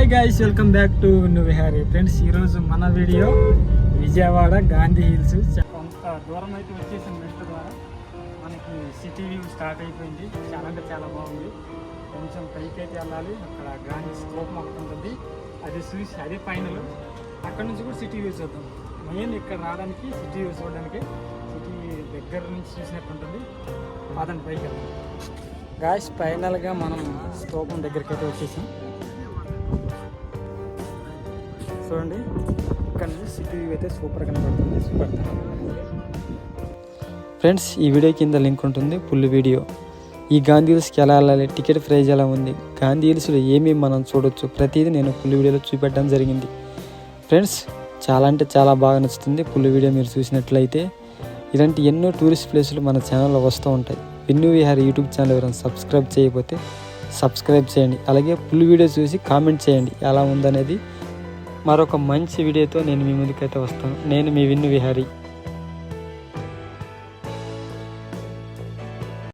Hi guys welcome back to Vinnu Vihari friends ఈరోజు మన video Vijayawada Gandhi hills కొంత దూరం అయితే వచ్చేసాం మెట్ల ద్వారా. మనకి సిటీ వ్యూ స్టార్ట్ అయిపోయింది. చాలా అంటే చాలా బాగుంది. కొంచెం పైకి అయితే వెళ్ళాలి. అక్కడ గాంధీ స్తూపం ఒకటి ఉంటుంది. అది చూసి అదే ఫైనల్ అక్కడ నుంచి కూడా సిటీ వ్యూ చూద్దాం. మెయిన్ ఇక్కడ రావడానికి సిటీ వ్యూ చూడడానికి సిటీ దగ్గర నుంచి చూసినట్టు ఉంటుంది. అదని పైకి వెళ్దాం గాయస్ ఫైనల్గా మనం స్తూపం దగ్గరికి అయితే వచ్చేసాం. చూడండి. ఇక్కడ నుంచి సిటీ వ్యూ అయితే సూపర్ కనబడుతుంది. సూపర్. ఫ్రెండ్స్ ఈ వీడియో కింద లింక్ ఉంటుంది. Full video. ఈ గాంధీ హిల్స్కి ఎలా వెళ్ళాలి టికెట్ ప్రైజ్ ఎలా ఉంది? గాంధీ హిల్స్లో ఏమేమి మనం చూడొచ్చు? ప్రతిదీ నేను ఫుల్ వీడియోలో చూపెట్టడం జరిగింది. ఫ్రెండ్స్ చాలా అంటే చాలా బాగా నచ్చుతుంది. ఫుల్ వీడియో మీరు చూసినట్లయితే ఇలాంటి ఎన్నో టూరిస్ట్ ప్లేసులు మన ఛానల్లో వస్తూ ఉంటాయి. విన్ను విహార్ యూట్యూబ్ ఛానల్ ఎవరైనా సబ్స్క్రైబ్ చేయకపోతే సబ్స్క్రైబ్ చేయండి. అలాగే ఫుల్ వీడియో చూసి కామెంట్ చేయండి. ఎలా ఉందనేది మరొక మంచి వీడియోతో నేను మీ ముందుకైతే వస్తాను. నేను మీ విన్ను విహారీ.